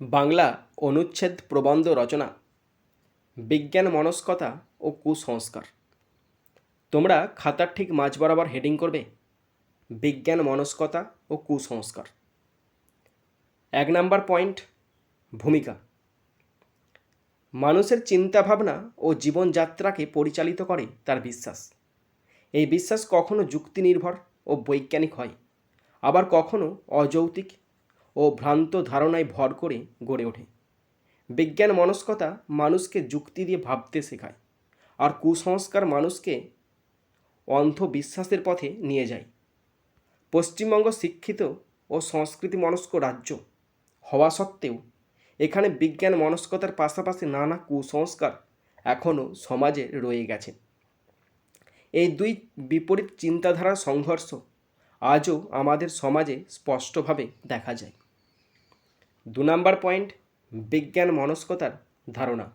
বাংলা অনুচ্ছেদ প্রবন্ধ রচনা, বিজ্ঞান মনস্কতা ও কুসংস্কার। তোমরা খাতার ঠিক মাঝ বরাবর হেডিং করবে, বিজ্ঞান মনস্কতা ও কুসংস্কার। এক নাম্বার পয়েন্ট ভূমিকা। মানুষের চিন্তাভাবনা ও জীবনযাত্রাকে পরিচালিত করে তার বিশ্বাস। এই বিশ্বাস কখনো যুক্তি নির্ভর ও বৈজ্ঞানিক হয়, আবার কখনো অযৌক্তিক ও ভ্রান্ত ধারণায় ভর করে গড়ে ওঠে। বিজ্ঞান মনস্কতা মানুষকে যুক্তি দিয়ে ভাবতে শেখায় আর কুসংস্কার মানুষকে অন্ধবিশ্বাসের পথে নিয়ে যায়। পশ্চিমবঙ্গ শিক্ষিত ও সংস্কৃতি মনস্ক রাজ্য হওয়া সত্ত্বেও এখানে বিজ্ঞান মনস্কতার পাশাপাশি নানা কুসংস্কার এখনও সমাজে রয়ে গেছে। এই দুই বিপরীত চিন্তাধারার সংঘর্ষ আজও আমাদের সমাজে স্পষ্টভাবে দেখা যায়। দু নম্বর পয়েন্ট, বিজ্ঞান মনস্কতার ধারণা।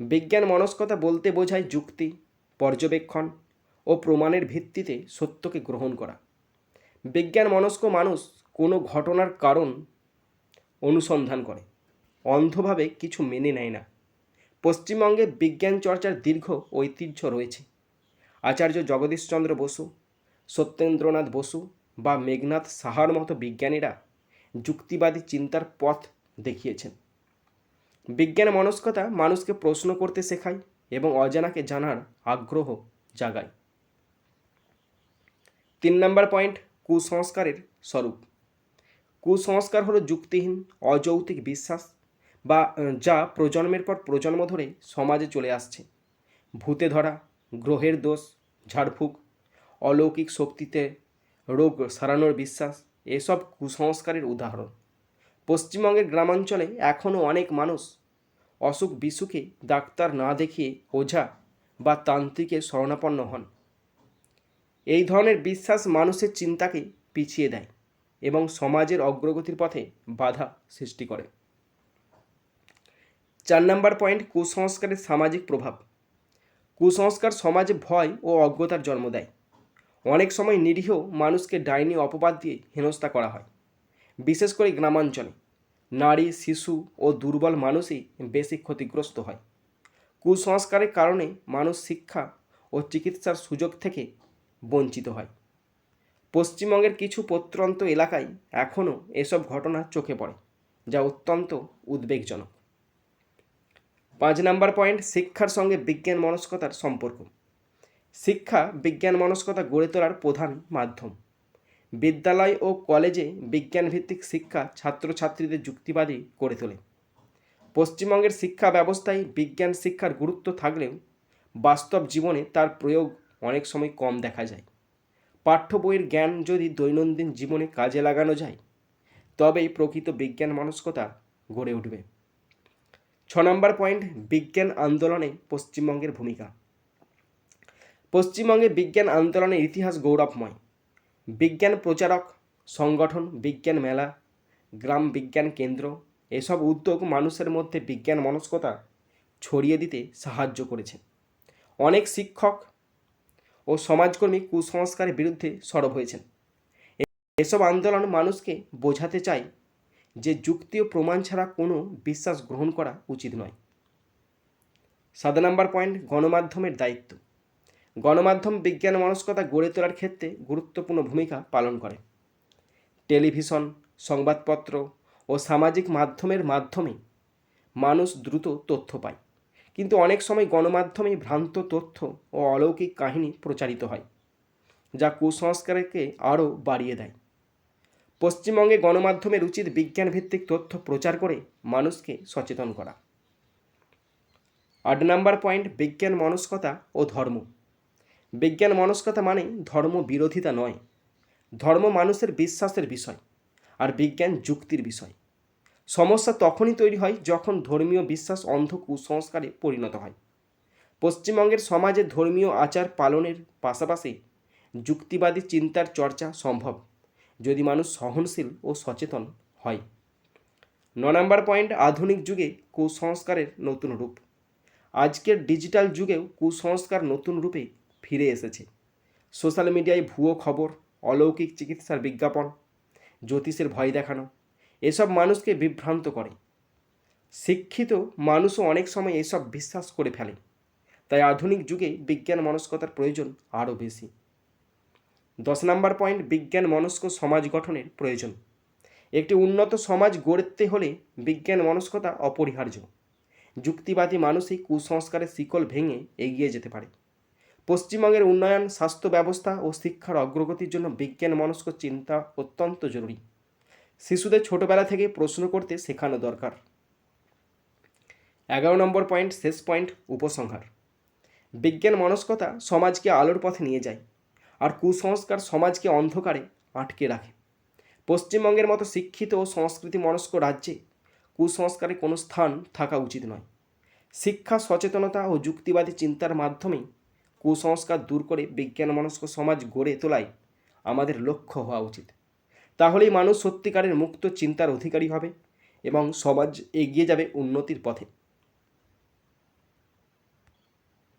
বিজ্ঞান মনস্কতা বলতে বোঝায় যুক্তি, পর্যবেক্ষণ ও প্রমাণের ভিত্তিতে সত্যকে গ্রহণ করা। বিজ্ঞান মনস্ক মানুষ কোনো ঘটনার কারণ অনুসন্ধান করে, অন্ধভাবে কিছু মেনে নেয় না। পশ্চিমবঙ্গে বিজ্ঞান চর্চার দীর্ঘ ঐতিহ্য রয়েছে। আচার্য জগদীশচন্দ্র বসু, সত্যেন্দ্রনাথ বসু বা মেঘনাথ সাহার মতো বিজ্ঞানীরা যুক্তিবাদী চিন্তার পথ দেখিয়েছেন। বিজ্ঞান মনস্কতা মানুষকে প্রশ্ন করতে শেখায় এবং অজানাকে জানার আগ্রহ জাগায়। তিন নম্বর পয়েন্ট, কুসংস্কারের স্বরূপ। কুসংস্কার হলো যুক্তিহীন, অযৌক্তিক বিশ্বাস বা যা প্রজন্মের পর প্রজন্ম ধরে সমাজে চলে আসছে। ভূতে ধরা, গ্রহের দোষ, ঝাড়ফুঁক, অলৌকিক শক্তিতে রোগ সারানোর বিশ্বাস এসব কুসংস্কারের উদাহরণ। পশ্চিমবঙ্গের গ্রামাঞ্চলে এখনও অনেক মানুষ অসুখ বিসুখে ডাক্তার না দেখিয়ে ওঝা বা তান্ত্রিকের শরণাপন্ন হন। এই ধরনের বিশ্বাস মানুষের চিন্তাকে পিছিয়ে দেয় এবং সমাজের অগ্রগতির পথে বাধা সৃষ্টি করে। চার নম্বর পয়েন্ট, কুসংস্কারের সামাজিক প্রভাব। কুসংস্কার সমাজে ভয় ও অজ্ঞতার জন্ম দেয়। অনেক সময় নিরীহ মানুষকে ডাইনি অপবাদ দিয়ে হেনস্থা করা হয়। বিশেষ করে গ্রামাঞ্চলে। নারী, শিশু ও দুর্বল মানুষই বেশি ক্ষতিগ্রস্ত হয়। কুসংস্কারের কারণে মানুষ শিক্ষা ও চিকিৎসার সুযোগ থেকে বঞ্চিত হয়। পশ্চিমবঙ্গের কিছু প্রত্যন্ত এলাকায় এখনও এসব ঘটনা চোখে পড়ে, যা অত্যন্ত উদ্বেগজনক। পাঁচ নাম্বার পয়েন্ট, শিক্ষার সঙ্গে বিজ্ঞান মনস্কতার সম্পর্ক। শিক্ষা বিজ্ঞান মনস্কতা গড়ে তোলার প্রধান মাধ্যম। বিদ্যালয় ও কলেজে বিজ্ঞানভিত্তিক শিক্ষা ছাত্রছাত্রীদের যুক্তিবাদী করে তোলে। পশ্চিমবঙ্গের শিক্ষা ব্যবস্থায় বিজ্ঞান শিক্ষার গুরুত্ব থাকলেও বাস্তব জীবনে তার প্রয়োগ অনেক সময় কম দেখা যায়। পাঠ্য বইয়ের জ্ঞান যদি দৈনন্দিন জীবনে কাজে লাগানো যায়, তবেই প্রকৃত বিজ্ঞান মনস্কতা গড়ে উঠবে। ছ নম্বর পয়েন্ট, বিজ্ঞান আন্দোলনে পশ্চিমবঙ্গের ভূমিকা। পশ্চিমবঙ্গে বিজ্ঞান আন্দোলনের ইতিহাস গৌরবময়। বিজ্ঞান প্রচারক, সংগঠন, বিজ্ঞান মেলা, গ্রাম বিজ্ঞান কেন্দ্র, এসব উদ্যোগ মানুষের মধ্যে বিজ্ঞান মনস্কতা ছড়িয়ে দিতে সাহায্য করেছে। অনেক শিক্ষক ও সমাজকর্মী কুসংস্কারের বিরুদ্ধে সরব হয়েছেন। এসব আন্দোলন মানুষকে বোঝাতে চায় যে যুক্তি ও প্রমাণ ছাড়া কোনো বিশ্বাস গ্রহণ করা উচিত নয়। সাত নম্বর পয়েন্ট, গণমাধ্যমের দায়িত্ব। গণমাধ্যম, বিজ্ঞান মনস্কতা গড়ে তোলার ক্ষেত্রে গুরুত্বপূর্ণ ভূমিকা পালন করে। টেলিভিশন, সংবাদপত্র ও সামাজিক মাধ্যমের মাধ্যমে মানুষ দ্রুত তথ্য পায়। কিন্তু অনেক সময় গণমাধ্যমে ভ্রান্ত তথ্য ও অলৌকিক কাহিনী প্রচারিত হয়, যা কুসংস্কারকে আরও বাড়িয়ে দেয়। পশ্চিমবঙ্গে গণমাধ্যমের উচিত বিজ্ঞানভিত্তিক তথ্য প্রচার করে মানুষকে সচেতন করা। আট নাম্বার পয়েন্ট, বিজ্ঞান, মনস্কতা ও ধর্ম। বিজ্ঞান মনস্কতা মানে ধর্ম বিরোধিতা নয়। ধর্ম মানুষের বিশ্বাসের বিষয় আর বিজ্ঞান যুক্তির বিষয়। সমস্যা তখনই তৈরি হয় যখন ধর্মীয় বিশ্বাস অন্ধ কুসংস্কারে পরিণত হয়। পশ্চিমবঙ্গের সমাজে ধর্মীয় আচার পালনের পাশাপাশি যুক্তিবাদী চিন্তার চর্চা সম্ভব যদি মানুষ সহনশীল ও সচেতন হয়। ন নম্বর পয়েন্ট, আধুনিক যুগে কুসংস্কারের নতুন রূপ। আজকের ডিজিটাল যুগেও কুসংস্কার নতুন রূপে ফিরে এসেছে। সোশ্যাল মিডিয়ায় ভুয়ো খবর, অলৌকিক চিকিৎসার বিজ্ঞাপন, জ্যোতিষের ভয় দেখানো, এসব মানুষকে বিভ্রান্ত করে। শিক্ষিত মানুষও অনেক সময় এসব বিশ্বাস করে ফেলে। তাই আধুনিক যুগে বিজ্ঞান মনস্কতার প্রয়োজন আরও বেশি। দশ নম্বর পয়েন্ট, বিজ্ঞান মনস্ক সমাজ গঠনের প্রয়োজন। একটি উন্নত সমাজ গড়তে হলে বিজ্ঞান মনস্কতা অপরিহার্য। যুক্তিবাদী মানুষই কুসংস্কারের শিকল ভেঙে এগিয়ে যেতে পারে। পশ্চিমবঙ্গের উন্নয়ন, স্বাস্থ্য ব্যবস্থা ও শিক্ষার অগ্রগতির জন্য বিজ্ঞান মনস্ক চিন্তা অত্যন্ত জরুরি। শিশুদের ছোটবেলা থেকে প্রশ্ন করতে শেখানো দরকার। এগারো নম্বর পয়েন্ট, শেষ পয়েন্ট, উপসংহার। বিজ্ঞান মনস্কতা সমাজকে আলোর পথে নিয়ে যায় আর কুসংস্কার সমাজকে অন্ধকারে আটকে রাখে। পশ্চিমবঙ্গের মতো শিক্ষিত ও সংস্কৃতি মনস্ক রাজ্যে কুসংস্কারে কোনো স্থান থাকা উচিত নয়। শিক্ষা সচেতনতা ও যুক্তিবাদী চিন্তার মাধ্যমেই কুসংস্কার দূর করে বিজ্ঞান মনস্ক সমাজ গড়ে তোলাই আমাদের লক্ষ্য হওয়া উচিত। তাহলেই মানুষ সত্যিকারের মুক্ত চিন্তার অধিকারী হবে এবং সমাজ এগিয়ে যাবে উন্নতির পথে।